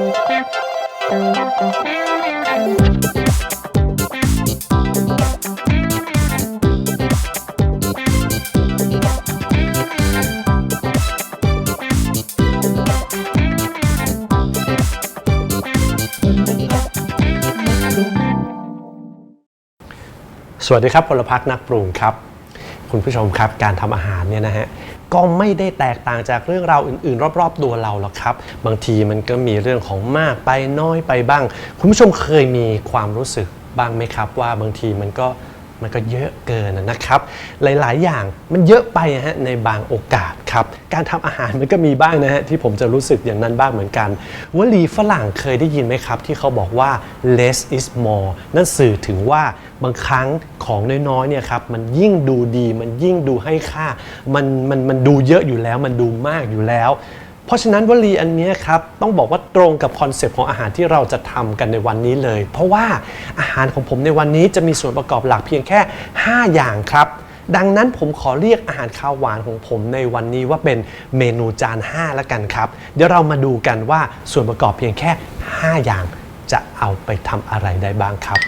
สวัสดีครับพลพักนักปรุงครับ คุณผู้ชมครับการทำอาหารเนี่ยนะฮะ ก็ไม่ได้แตกต่างจากเรื่องราวอื่นๆ รอบๆ ตัวเราหรอกครับ บางทีมันก็มีเรื่องของมากไปน้อยไปบ้าง คุณผู้ชมเคยมีความรู้สึกบ้างไหมครับ ว่าบางทีมันก็ มันก็เยอะเกินนะครับ หลายๆ อย่างมันเยอะไปอะฮะในบางโอกาสครับ การทำอาหารมันก็มีบ้างนะฮะที่ผมจะรู้สึกอย่างนั้นบ้างเหมือนกันวลีฝรั่งเคยได้ยินไหมครับ ที่เขาบอกว่า less is more นั่นสื่อถึงว่าบางครั้งของน้อยๆเนี่ยครับมันยิ่งดูดีมันยิ่งดูให้ค่า มันมันมันดูเยอะอยู่แล้ว มันดูมากอยู่แล้ว เพราะฉะนั้นวลีอันนี้ครับต้องบอกว่าตรงกับคอนเซปต์ของอาหารที่เราจะทำกันในวันนี้เลย เพราะว่าอาหารของผมในวันนี้จะมีส่วนประกอบหลักเพียงแค่ 5 อย่างครับ ดังนั้นผมขอเรียกอาหารข้าวหวานของผมในวันนี้ว่าเป็นเมนูจาน5แล้วกันครับ เดี๋ยวเรามาดูกันว่าส่วนประกอบเพียงแค่ 5 อย่างจะเอาไปทำอะไรได้บ้างครับ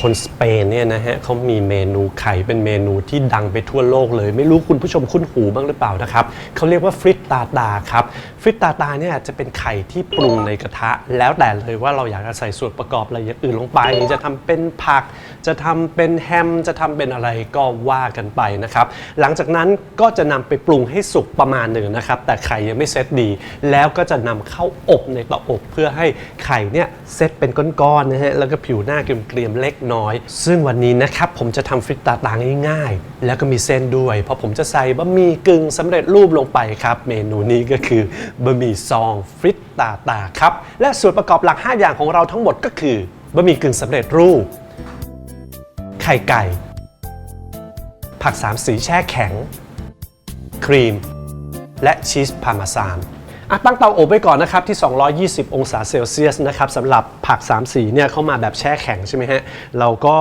คนสเปนเนี่ยนะฮะเขามีเมนูไข่เป็นเมนูที่ดังไปทั่วโลกเลย ไม่รู้คุณผู้ชมคุ้นหูบ้างหรือเปล่านะครับเขาเรียกว่าฟริตตาตาครับ ฟริตตาตาเนี่ยจะเป็นไข่ที่ปรุงในกระทะ แล้วแต่เลยว่าเราอยากจะใส่ส่วนประกอบอะไรอย่างอื่นลงไป จะทำเป็นผัก จะทำเป็นแฮม จะทำเป็นอะไรก็ว่ากันไปนะครับ หลังจากนั้นก็จะนำไปปรุงให้สุกประมาณหนึ่งนะครับ แต่ไข่ยังไม่เซตดี แล้วก็จะนำเข้าอบในเตาอบเพื่อให้ไข่เนี่ยเซตเป็นก้อนๆนะฮะแล้วก็ผิวหน้าเกรียมๆเล็กน้อย ซึ่งวันนี้นะครับผมจะทำฟริตตาตาง่ายๆ แล้วก็มีเส้นด้วย เพราะผมจะใส่บะหมี่กึ่งสำเร็จรูปลงไปครับ เมนูนี้ก็คือบะหมี่ซองฟริตตาตาครับ และส่วนประกอบหลัก 5 อย่างของเราทั้งหมดก็คือบะหมี่กึ่งสำเร็จรูป ไข่ไก่ ผักสามสีแช่แข็ง ครีม และชีสพาร์มาซานอะตั้งเตาอบไว้ก่อนนะครับที่ 220 องศาเซลเซียสนะครับสำหรับผัก 3 สีเนี่ยเข้ามาแบบแช่แข็งใช่ไหมฮะ เราก็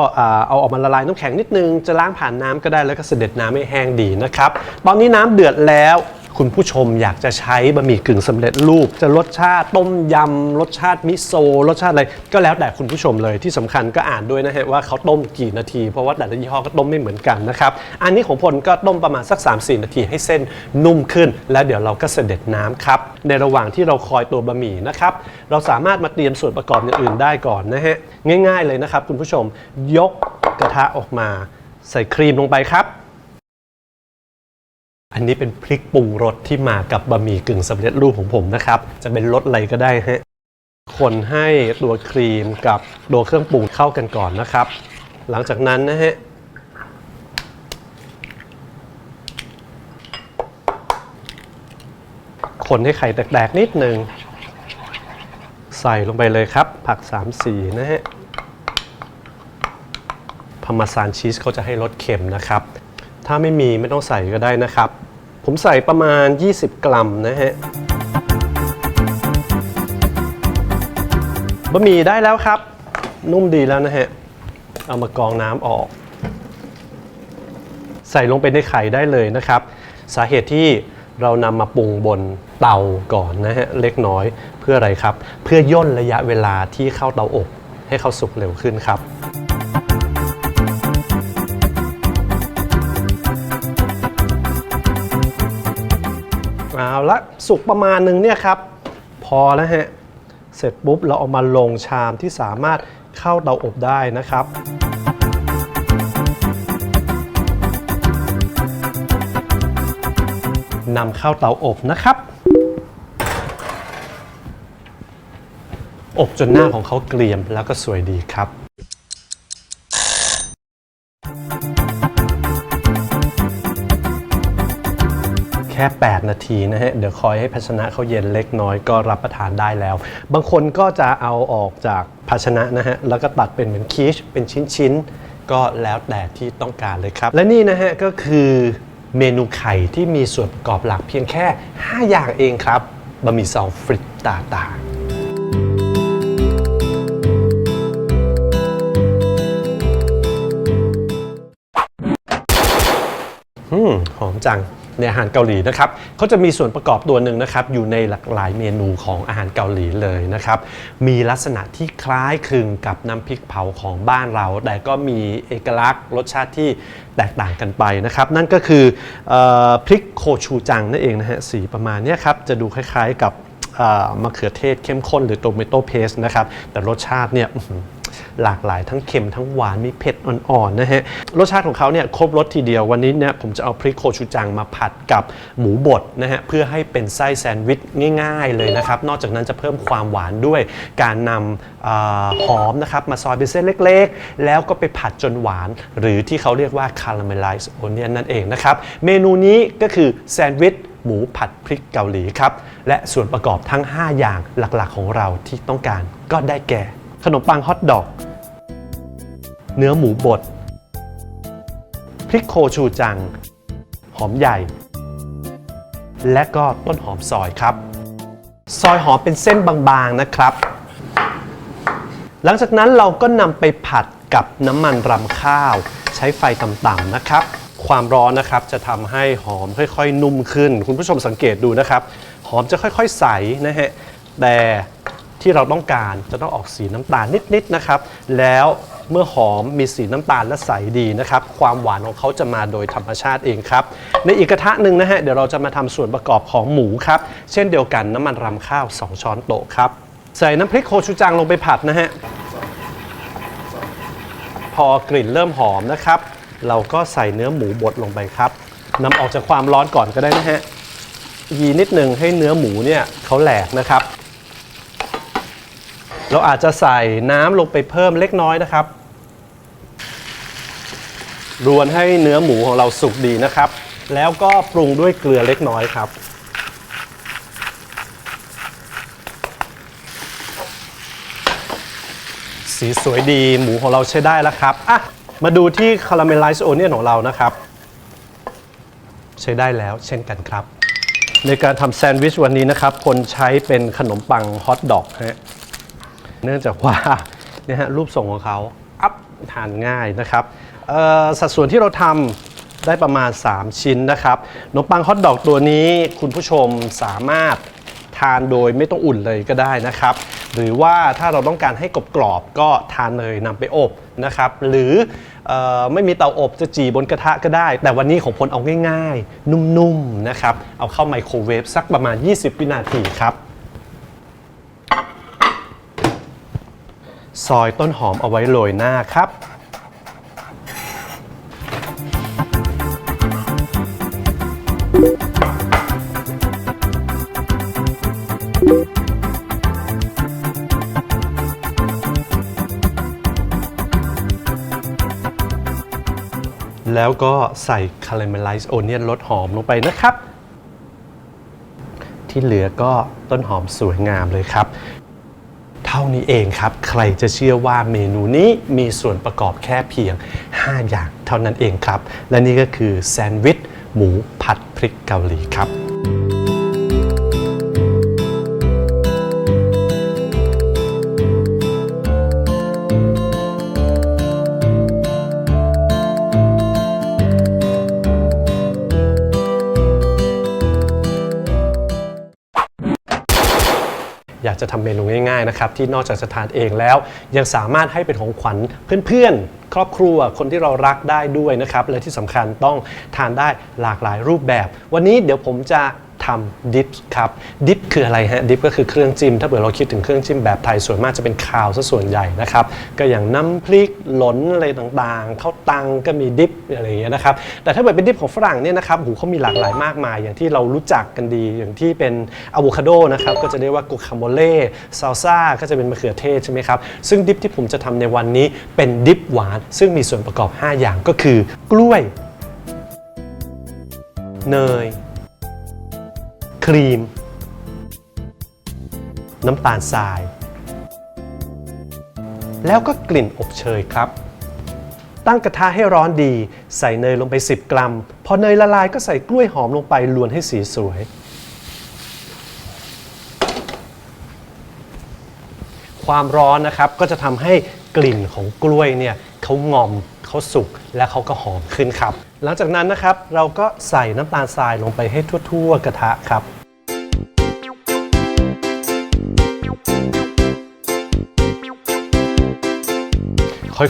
เอาออกมาละลายน้ำแข็งนิดนึง จะล้างผ่านน้ำก็ได้แล้วก็เสด็จน้ำให้แห้งดีนะครับ ตอนนี้น้ำเดือดแล้ว คุณผู้ชมอยากจะใช้บะหมี่กึ่งสำเร็จรูป จะรสชาติต้มยำรสชาติมิโซรสชาติอะไรก็แล้วแต่คุณผู้ชมเลยที่สำคัญก็อ่านด้วยนะฮะว่าเขาต้มกี่นาทีเพราะว่าแต่ละยี่ห้อก็ต้มไม่เหมือนกันนะครับอันนี้ของพลก็ต้มประมาณสัก 3-4 นาทีให้เส้นนุ่มขึ้น แล้วเดี๋ยวเราก็เสด็จน้ำครับในระหว่างที่เราคอยตัวบะหมี่นะครับเราสามารถมาเตรียมส่วนประกอบอย่างอื่นได้ก่อนนะฮะง่าย ๆเลยนะครับคุณผู้ชมยกกระทะออกมา ใส่ครีมลงไปครับ อันนี้เป็นพริกปรุงรสที่มากับบะหมี่กึ่งสำเร็จรูปของผมนะครับ จะเป็นรสอะไรก็ได้ฮะคนให้ตัวครีมกับตัวเครื่องปรุงเข้ากันก่อนนะครับ หลังจากนั้นนะฮะคนให้ไข่แตกๆนิดหนึ่งใส่ลงไปเลยครับ ผักสามสีนะฮะพามาซานชีสเขาจะให้รสเค็มนะครับ ถ้าไม่มีไม่ต้องใส่ก็ได้นะครับ ผมใส่ประมาณ 20 กรัมนะฮะบะหมี่ได้แล้วครับ นุ่มดีแล้วนะฮะ เอามากรองน้ำออก ใส่ลงไปในไข่ได้เลยนะครับ สาเหตุที่เรานำมาปรุงบนเตาก่อนนะฮะ เล็กน้อยเพื่ออะไรครับ เพื่อย่นระยะเวลาที่เข้าเตาอบให้เข้าสุกเร็วขึ้นครับ ละสุกประมาณหนึ่งเนี่ยครับ พอแล้วฮะ เสร็จปุ๊บเราเอามาลงชามที่สามารถเข้าเตาอบได้นะครับนำเข้าเตาอบนะครับ อบจนหน้าของเขาเกรียมแล้วก็สวยดีครับ ค่ 8 นาทีนะฮะ เดี๋ยวคอยให้ภาชนะเขาเย็นเล็กน้อยก็รับประทานได้แล้ว บางคนก็จะเอาออกจากภาชนะนะฮะ แล้วก็ตัดเป็นเหมือนคีชเป็นชิ้นๆ ก็แล้วแต่ที่ต้องการเลยครับ และนี่นะฮะก็คือเมนูไข่ที่มีส่วนประกอบหลักเพียงแค่ 5 อย่างเองครับบะหมี่ซองฟริตตาตาอืมหอมจัง ในอาหารเกาหลีนะครับเขาจะมีส่วนประกอบตัวหนึ่งนะครับอยู่ในหลากหลายเมนูของอาหารเกาหลีเลยนะครับมีลักษณะที่คล้ายคลึงกับน้ำพริกเผาของบ้านเรา แต่ก็มีเอกลักษณ์รสชาติที่แตกต่างกันไปนะครับ นั่นก็คือออพริกโคชูจังนั่นเองนะฮะสีประมาณนี้ครับจะดูคล้ายๆกับมะเขือเทศเข้มข้นหรือโตเมโตเพสนะครับแต่รสชาติเนี่ย หลากหลายทั้งเค็มทั้งหวานมีเผ็ดอ่อนๆนะฮะรสชาติของเขาเนี่ยครบรสทีเดียววันนี้เนี่ยผมจะเอาพริกโคชูจังมาผัดกับหมูบดนะฮะเพื่อให้เป็นไส้แซนด์วิชง่ายๆเลยนะครับ นอกจากนั้นจะเพิ่มความหวานด้วยการนำอหอมนะครับมาซอยเป็นเส้นเล็กๆ แล้วก็ไปผัดจนหวาน หรือที่เขาเรียกว่า caramelized onion นั่นเองนะครับ เมนูนี้ก็คือแซนด์วิชหมูผัดพริกเกาหลีครับ และส่วนประกอบทั้ง 5 อย่างหลักๆของเราที่ต้องการก็ได้แก่ ขนมปังฮอทดอก เนื้อหมูบด พริกโคชูจัง หอมใหญ่ และก็ต้นหอมซอยครับ ซอยหอมเป็นเส้นบางๆนะครับ หลังจากนั้นเราก็นำไปผัดกับน้ำมันรำข้าว ใช้ไฟต่ำๆนะครับ ความร้อนนะครับจะทำให้หอมค่อยๆ นุ่มขึ้น คุณผู้ชมสังเกตดูนะครับ หอมจะค่อยๆใสนะฮะแต่ ที่เราต้องการจะต้องออกสีน้ำตาลนิดๆนะครับ แล้วเมื่อหอมมีสีน้ำตาลและใสดีนะครับ ความหวานของเขาจะมาโดยธรรมชาติเองครับ ในอีกกระทะหนึ่งนะฮะเดี๋ยวเราจะมาทำส่วนประกอบของหมูครับ เช่นเดียวกันน้ำมันรำข้าว 2 ช้อนโต๊ะครับ ใส่น้ำพริกโคชูจังลงไปผัดนะฮะพอกลิ่นเริ่มหอมนะครับ เราก็ใส่เนื้อหมูบดลงไปครับนำออกจากความร้อนก่อนก็ได้นะฮะยีนิดหนึ่งให้เนื้อหมูเนี่ยเขาแหลกนะครับ เราอาจจะใส่น้ำลงไปเพิ่มเล็กน้อยนะครับ รวนให้เนื้อหมูของเราสุกดีนะครับ แล้วก็ปรุงด้วยเกลือเล็กน้อยครับ สีสวยดีหมูของเราใช้ได้แล้วครับอะมาดูที่คาราเมลไลซ์โอเนียนของเรานะครับ ใช้ได้แล้วเช่นกันครับ ในการทำแซนด์วิชวันนี้นะครับ คนใช้เป็นขนมปังฮอทดอกฮะ เนื่องจากว่าเนี่ยฮะรูปทรงของเขาอัพทานง่ายนะครับสัดส่วนที่เราทำได้ประมาณ 3 ชิ้นนะครับขนมปังฮอทดอกตัวนี้คุณผู้ชมสามารถทานโดยไม่ต้องอุ่นเลยก็ได้นะครับ หรือว่าถ้าเราต้องการให้กรอบๆก็ทานเลยนำไปอบนะครับ หรือออไม่มีเตาอบจะจีบนกระทะก็ได้ แต่วันนี้ของพลเอาง่ายๆ นุ่มๆนะครับ เอาเข้าไมโครเวฟสักประมาณ 20 วินาทีครับ ซอยต้นหอมเอาไว้โรยหน้าครับ แล้วก็ใส่คาราเมลไลซ์โอเนียนรสหอมลงไปนะครับ ที่เหลือก็ต้นหอมสวยงามเลยครับ เท่านี้เองครับ ใครจะเชื่อว่าเมนูนี้มีส่วนประกอบแค่เพียง 5 อย่างเท่านั้นเองครับ และนี่ก็คือแซนด์วิชหมูผัดพริกเกาหลีครับ อยากจะทำเมนูง่ายๆนะครับที่นอกจากจะทานเองแล้ว ยังสามารถให้เป็นของขวัญเพื่อนๆ ครอบครัวคนที่เรารักได้ด้วยนะครับและที่สำคัญต้องทานได้หลากหลายรูปแบบ วันนี้เดี๋ยวผมจะ ทำดิฟครับดิฟคืออะไรฮะดิฟก็คือเครื่องจิ้มถ้าเกิดเราคิดถึงเครื่องจิ้มแบบไทยส่วนมากจะเป็นข้าวซะส่วนใหญ่นะครับก็อย่างน้ำพริกหลนอะไรต่างๆข้าวตังก็มีดิฟอะไรอย่างเงี้ยนะครับแต่ถ้าเกิดเป็นดิฟของฝรั่งเนี่ยนะครับหูเขามีหลากหลายมากมาย อย่างที่เรารู้จักกันดีอย่างที่เป็นอะโวคาโดนะครับก็จะเรียกว่ากุคาโมเล่ซาลซ่าก็จะเป็นมะเขือเทศใช่ไหมครับซึ่งดิฟที่ผมจะทำในวันนี้เป็นดิฟหวาน ซึ่งมีส่วนประกอบ 5 อย่างก็คือกล้วย เนย รีม น้ำตาลทราย แล้วก็กลิ่นอบเชยครับ ตั้งกระทะให้ร้อนดี ใส่เนยลงไป 10 กรัม พอเนยละลายก็ใส่กล้วยหอมลงไปลวนให้สีสวย ความร้อนนะครับก็จะทำให้กลิ่นของกล้วยเนี่ยเขางอมเขาสุกและเขาก็หอมขึ้นครับ หลังจากนั้นนะครับเราก็ใส่น้ำตาลทรายลงไปให้ทั่ว ๆ กระทะครับ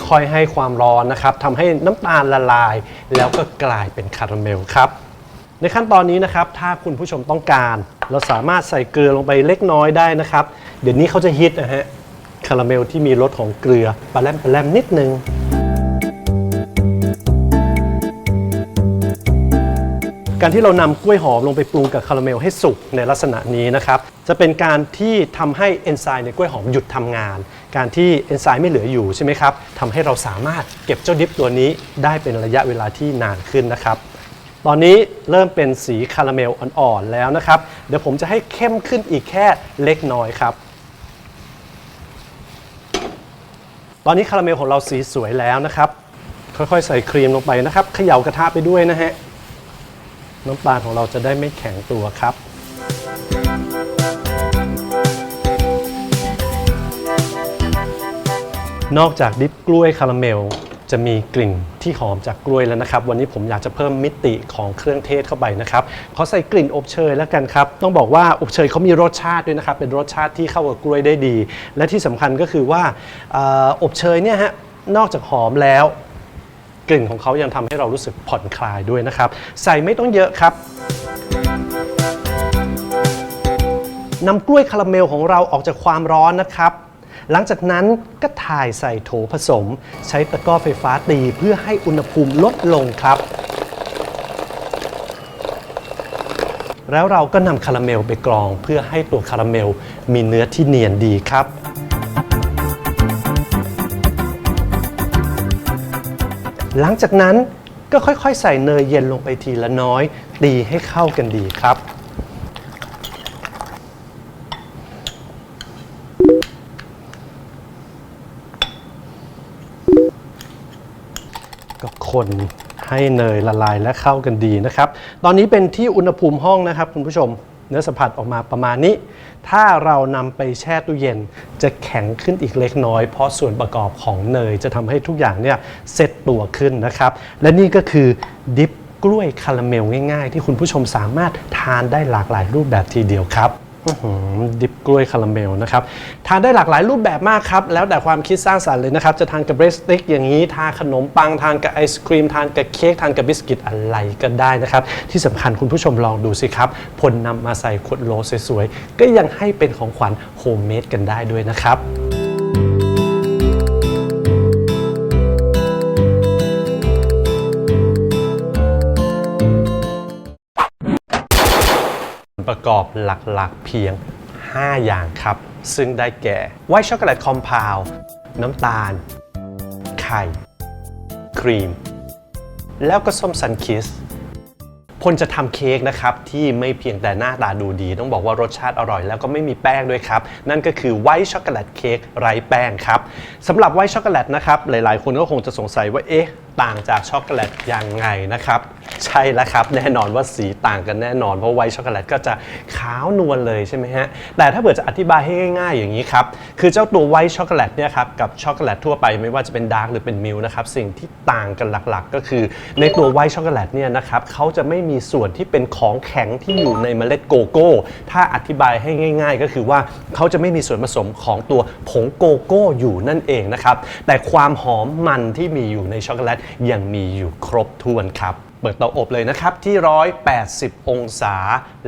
ค่อยๆ ให้ความร้อนนะครับทำให้น้ำตาลละลาย แล้วก็กลายเป็นคาราเมลครับ ในขั้นตอนนี้นะครับ ถ้าคุณผู้ชมต้องการ เราสามารถใส่เกลือลงไปเล็กน้อยได้นะครับ เดี๋ยวนี้เขาจะฮิตนะฮะคาราเมลที่มีรสของเกลือปลาแรมปลาแรมนิดนึงการที่เรานำกล้วยหอมลงไปปรุงกับคาราเมลให้สุกในลักษณะนี้นะครับ จะเป็นการที่ทำให้เอนไซม์ในกล้วยหอมหยุดทำงาน การที่เอนไซม์ไม่เหลืออยู่ใช่ไหมครับทำให้เราสามารถเก็บเจ้าดิฟตัวนี้ได้เป็นระยะเวลาที่นานขึ้นนะครับ ตอนนี้เริ่มเป็นสีคาราเมลอ่อนๆแล้วนะครับ เดี๋ยวผมจะให้เข้มขึ้นอีกแค่เล็กน้อยครับตอนนี้คาราเมลของเราสีสวยแล้วนะครับ ค่อยๆ ใส่ครีมลงไปนะครับเขย่ากระทะไปด้วยนะฮะ น้ำตาลของเราจะได้ไม่แข็งตัวครับ นอกจากดิบกล้วยคาราเมล จะมีกลิ่นที่หอมจากกล้วยแล้วนะครับ วันนี้ผมอยากจะเพิ่มมิติของเครื่องเทศเข้าไปนะครับขอใส่กลิ่นอบเชยแล้วกันครับ ต้องบอกว่าอบเชยเขามีรสชาติด้วยนะครับ เป็นรสชาติที่เข้ากับกล้วยได้ดี และที่สำคัญก็คือว่าเอออบเชยเนี่ยฮะนอกจากหอมแล้ว กลิ่นของเขายังทำให้เรารู้สึกผ่อนคลายด้วยนะครับ ใส่ไม่ต้องเยอะครับนำกล้วยคาราเมลของเราออกจากความร้อนนะครับ หลังจากนั้นก็ถ่ายใส่โถผสม ใช้ตะกร้อไฟฟ้าตีเพื่อให้อุณหภูมิลดลงครับ แล้วเราก็นำคาราเมลไปกรอง เพื่อให้ตัวคาราเมลมีเนื้อที่เนียนดีครับหลังจากนั้นก็ค่อยๆ ใส่เนยเย็นลงไปทีละน้อย ตีให้เข้ากันดีครับ ก็ คนให้เนยละลายและเข้ากันดีนะครับ ตอนนี้เป็นที่อุณหภูมิห้องนะครับคุณผู้ชม เนื้อสัมผัสออกมาประมาณนี้ ถ้าเรานำไปแช่ตู้เย็นจะแข็งขึ้นอีกเล็กน้อย เพราะส่วนประกอบของเนยจะทำให้ทุกอย่างเนี่ยเซตตัวขึ้นนะครับ และนี่ก็คือดิฟกล้วยคาราเมลง่ายๆ ที่คุณผู้ชมสามารถทานได้หลากหลายรูปแบบทีเดียวครับ ดิบกล้วยคาราเมลนะครับ ทานได้หลากหลายรูปแบบมากครับ แล้วแต่ความคิดสร้างสรรค์เลยนะครับ จะทานกับเบรสติกอย่างนี้ ทานขนมปัง ทานกับไอศครีม ทานกับเค้ก ทานกับบิสกิตอะไรก็ได้นะครับ ที่สำคัญคุณผู้ชมลองดูสิครับพลนำมาใส่ขวดโหลสวยๆ ก็ยังให้เป็นของขวัญโฮมเมดกันได้ด้วยนะครับ หลักๆเพียง 5 อย่างครับ ซึ่งได้แก่ ไวท์ช็อกโกแลตคอมเพลน้ำตาล ไข่ ครีม แล้วก็ส้มซันคิสพลจะทำเค้กนะครับที่ไม่เพียงแต่หน้าตาดูดี ต้องบอกว่ารสชาติอร่อยแล้วก็ไม่มีแป้งด้วยครับ นั่นก็คือไวท์ช็อกโกแลตเค้กไร้แป้งครับสำหรับไวท์ช็อกโกแลตนะครับหลายๆ คนก็คงจะสงสัยว่าเอ๊ะต่างจากช็อกโกแลตยังไงนะครับ ใช่แล้วครับ แน่นอนว่าสีต่างกันแน่นอน เพราะไวท์ช็อกโกแลตก็จะขาวนวลเลยใช่ไหมฮะแต่ถ้าเกิดจะอธิบายให้ง่ายๆอย่างนี้ครับ คือเจ้าตัวไวท์ช็อกโกแลตเนี่ยครับกับช็อกโกแลตทั่วไปไม่ว่าจะเป็นดาร์กหรือเป็นมิลนะครับสิ่งที่ต่างกันหลักๆ ก็คือในตัวไวท์ช็อกโกแลตเนี่ยนะครับเขาจะไม่มีส่วนที่เป็นของแข็งที่อยู่ในเมล็ดโกโก้ ถ้าอธิบายให้ง่าย ๆ ก็คือว่าเขาจะไม่มีส่วนผสมของตัวผงโกโก้อยู่นั่นเองนะครับแต่ความหอมมันที่มีอยู่ในช็อกโกแลตยังมีอยู่ครบถ้วนครับ เปิดเตาอบเลยนะครับที่ 180 องศา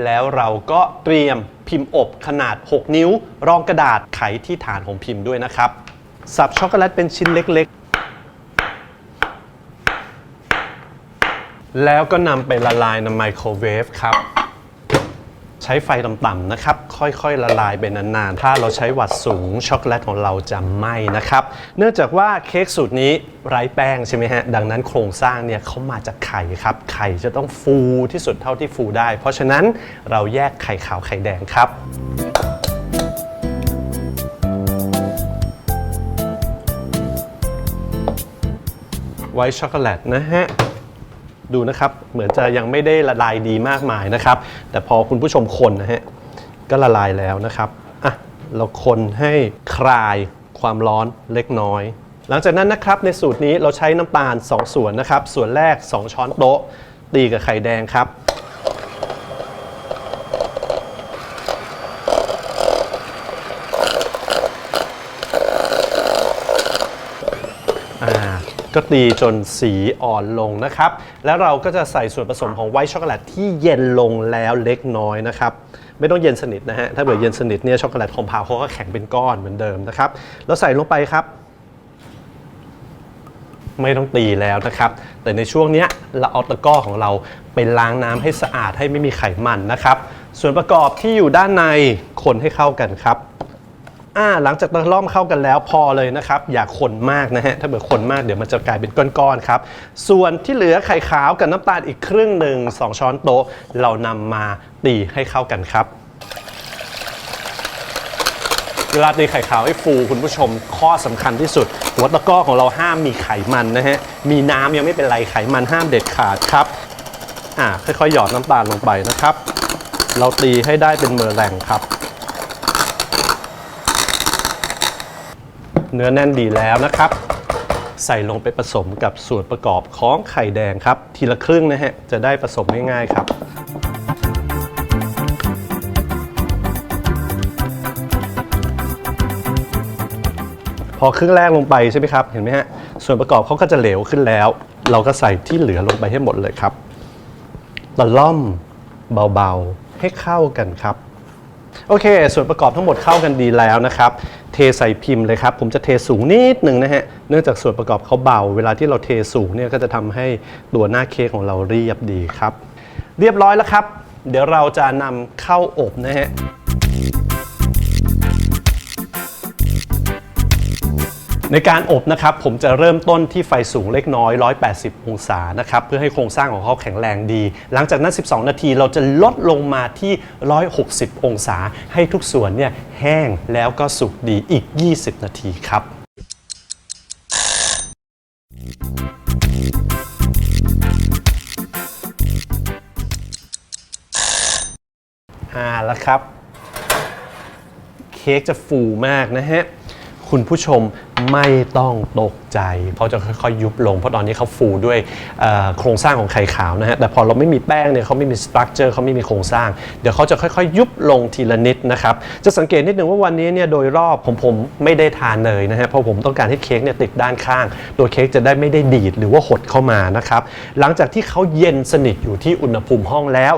แล้วเราก็เตรียมพิมพ์อบขนาด 6 นิ้ว รองกระดาษไขที่ฐานของพิมพ์ด้วยนะครับ สับช็อกโกแลตเป็นชิ้นเล็กๆ แล้วก็นำไปละลายในไมโครเวฟครับ ใช้ไฟต่ำๆนะครับ ค่อยๆ ละลายไปนานๆ ถ้าเราใช้วัดสูงช็อกโกแลตของเราจะไหม้นะครับ เนื่องจากว่าเค้กสูตรนี้ไร้แป้งใช่ไหมฮะ ดังนั้นโครงสร้างเนี่ยเขามาจากไข่ครับ ไข่จะต้องฟูที่สุดเท่าที่ฟูได้ เพราะฉะนั้นเราแยกไข่ขาวไข่แดงครับไวท์ช็อกโกแลตนะฮะ ดูนะครับ เหมือนจะยังไม่ได้ละลายดีมากมายนะครับ แต่พอคุณผู้ชมคนนะฮะก็ละลายแล้วนะครับอะเราคนให้คลายความร้อนเล็กน้อย หลังจากนั้นนะครับในสูตรนี้เราใช้น้ำตาล 2 ส่วนนะครับ ส่วนแรก 2 ช้อนโต๊ะ ตีกับไข่แดงครับ ก็ตีจนสีอ่อนลงนะครับ แล้วเราก็จะใส่ส่วนผสมของไวท์ช็อกโกแลตที่เย็นลงแล้วเล็กน้อยนะครับ ไม่ต้องเย็นสนิทนะฮะ ถ้าเกิดเย็นสนิทเนี่ยช็อกโกแลตคอมเพลเขาก็แข็งเป็นก้อนเหมือนเดิมนะครับ แล้วใส่ลงไปครับ ไม่ต้องตีแล้วนะครับ แต่ในช่วงเนี้ยเราเอาตะกร้อของเราไปล้างน้ำให้สะอาดให้ไม่มีไขมันนะครับ ส่วนประกอบที่อยู่ด้านในคนให้เข้ากันครับ อ่าหลังจากตะล่อมเข้ากันแล้วพอเลยนะครับ อย่าคนมากนะฮะ ถ้าเกิดคนมากเดี๋ยวมันจะกลายเป็นก้อนๆครับ ส่วนที่เหลือไข่ขาวกับน้ำตาลอีกครึ่งหนึ่ง2 ช้อนโต๊ะ เรานำมาตีให้เข้ากันครับ เวลาตีไข่ขาวให้ฟูคุณผู้ชมข้อสำคัญที่สุด หัวตะก้อของเราห้ามมีไขมันนะฮะ มีน้ำยังไม่เป็นไรไขมันห้ามเด็ดขาดครับ อ่าค่อยๆหยอดน้ำตาลลงไปนะครับ เราตีให้ได้เป็นเมอร์แรงครับ เนื้อแน่นดีแล้วนะครับ ใส่ลงไปผสมกับส่วนประกอบของไข่แดงครับ ทีละครึ่งนะฮะ จะได้ผสมง่ายๆครับพอครึ่งแรกลงไปใช่ไหมครับ เห็นไหมฮะ ส่วนประกอบเขาก็จะเหลวขึ้นแล้ว เราก็ใส่ที่เหลือลงไปให้หมดเลยครับตะล่อมเบาๆให้เข้ากันครับ โอเค ส่วนประกอบทั้งหมดเข้ากันดีแล้วนะครับ เทใส่พิมพ์เลยครับ ผมจะเทสูงนิดหนึ่งนะฮะ เนื่องจากส่วนประกอบเขาเบา เวลาที่เราเทสูงเนี่ยก็จะทำให้ตัวหน้าเค้กของเราเรียบดีครับ เรียบร้อยแล้วครับ เดี๋ยวเราจะนำเข้าอบนะฮะ ในการอบนะครับผมจะเริ่มต้นที่ไฟสูงเล็กน้อย 180 องศานะครับเพื่อให้โครงสร้างของเขาแข็งแรงดี หลังจากนั้น 12 นาทีเราจะลดลงมาที่ 160 องศา ให้ทุกส่วนเนี่ยแห้งแล้วก็สุกดีอีก 20 นาทีครับอ่าแล้วครับ เค้กจะฟูมากนะฮะ คุณผู้ชมไม่ต้องตกใจเขาจะค่อยๆยุบลง เพราะตอนนี้เขาฟูด้วยโครงสร้างของไข่ขาวนะฮะแต่พอเราไม่มีแป้งเนี่ยเขาไม่มีสตรัคเจอร์เขาไม่มีโครงสร้าง เดี๋ยวเขาจะค่อยๆ ยุบลงทีละนิดนะครับจะสังเกตนิดนึงว่าวันนี้เนี่ยโดยรอบผมผมไม่ได้ทานเนยนะฮะเพราะผมต้องการให้เค้กเนี่ยติดด้านข้าง ตัวเค้กจะได้ไม่ได้ดีดหรือว่าหดเข้ามานะครับหลังจากที่เขาเย็นสนิทอยู่ที่อุณหภูมิห้องแล้ว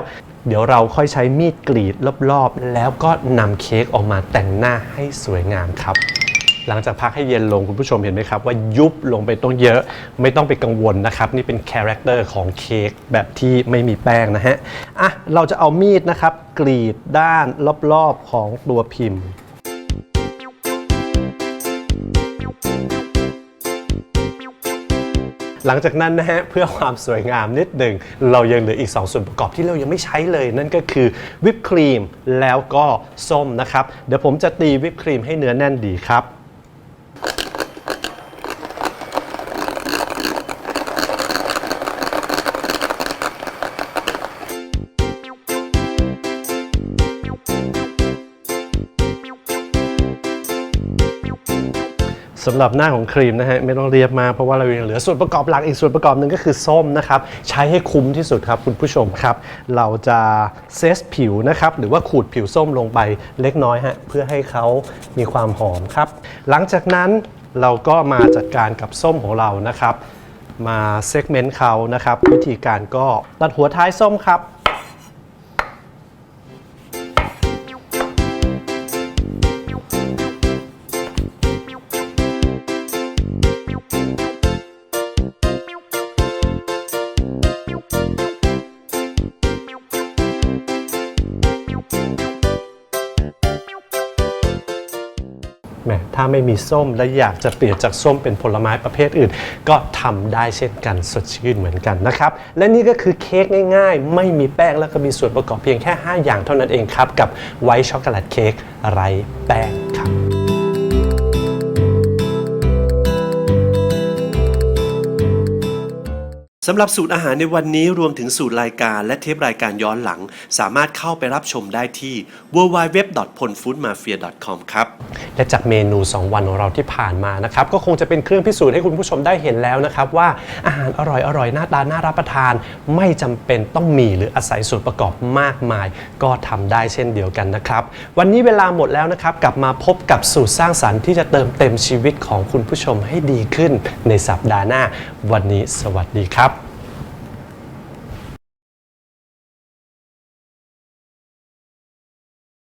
เดี๋ยวเราค่อยใช้มีดกรีดรอบๆ แล้วก็นำเค้กออกมาแต่งหน้าให้สวยงามครับ หลังจากพักให้เย็นลงคุณผู้ชมเห็นไหมครับ ว่ายุบลงไปต้องเยอะไม่ต้องไปกังวลนะครับ นี่เป็นคาแรคเตอร์ของเค้กแบบที่ไม่มีแป้งนะฮะอะเราจะเอามีดนะครับ กรีดด้านรอบๆของตัวพิมพ์หลังจากนั้นนะฮะเพื่อความสวยงามนิดหนึ่งเรายังเหลืออีก 2 ส่วนประกอบที่เรายังไม่ใช้เลย นั่นก็คือวิปครีมแล้วก็ส้มนะครับ เดี๋ยวผมจะตีวิปครีมให้เนื้อแน่นดีครับ สำหรับหน้าของครีมนะฮะไม่ต้องเรียบมากเพราะว่าเรายังเหลือส่วนประกอบหลักอีกส่วนประกอบหนึ่งก็คือส้มนะครับใช้ให้คุ้มที่สุดครับคุณผู้ชมครับ เราจะเซสผิวนะครับหรือว่าขูดผิวส้มลงไปเล็กน้อยฮะเพื่อให้เขามีความหอมครับ หลังจากนั้นเราก็มาจัดการกับส้มของเรานะครับ มาเซกเมนต์เขานะครับ วิธีการก็ตัดหัวท้ายส้มครับ ถ้าไม่มีส้มและอยากจะเปลี่ยนจากส้มเป็นผลไม้ประเภทอื่น ก็ทำได้เช่นกันสดชื่นเหมือนกันนะครับ และนี่ก็คือเค้กง่ายๆ ไม่มีแป้งแล้วก็มีส่วนประกอบเพียงแค่ 5 อย่างเท่านั้นเองครับ กับไวท์ช็อกโกแลตเค้กไร้แป้งครับ สำหรับสูตรอาหารในวันนี้รวมถึงสูตรรายการและเทปรายการย้อนหลัง สามารถเข้าไปรับชมได้ที่ www.ponfoodmafia.com ครับและจากเมนู 2 วันของเราที่ผ่านมานะครับ ก็คงจะเป็นเครื่องพิสูจน์ให้คุณผู้ชมได้เห็นแล้วนะครับว่าอาหารอร่อยๆหน้าตาน่ารับประทาน ไม่จำเป็นต้องมีหรืออาศัยส่วนประกอบมากมาย ก็ทำได้เช่นเดียวกันนะครับ วันนี้เวลาหมดแล้วนะครับ กลับมาพบกับสูตรสร้างสรรค์ที่จะเติมเต็มชีวิตของคุณผู้ชมให้ดีขึ้นในสัปดาห์หน้า วันนี้สวัสดีครับ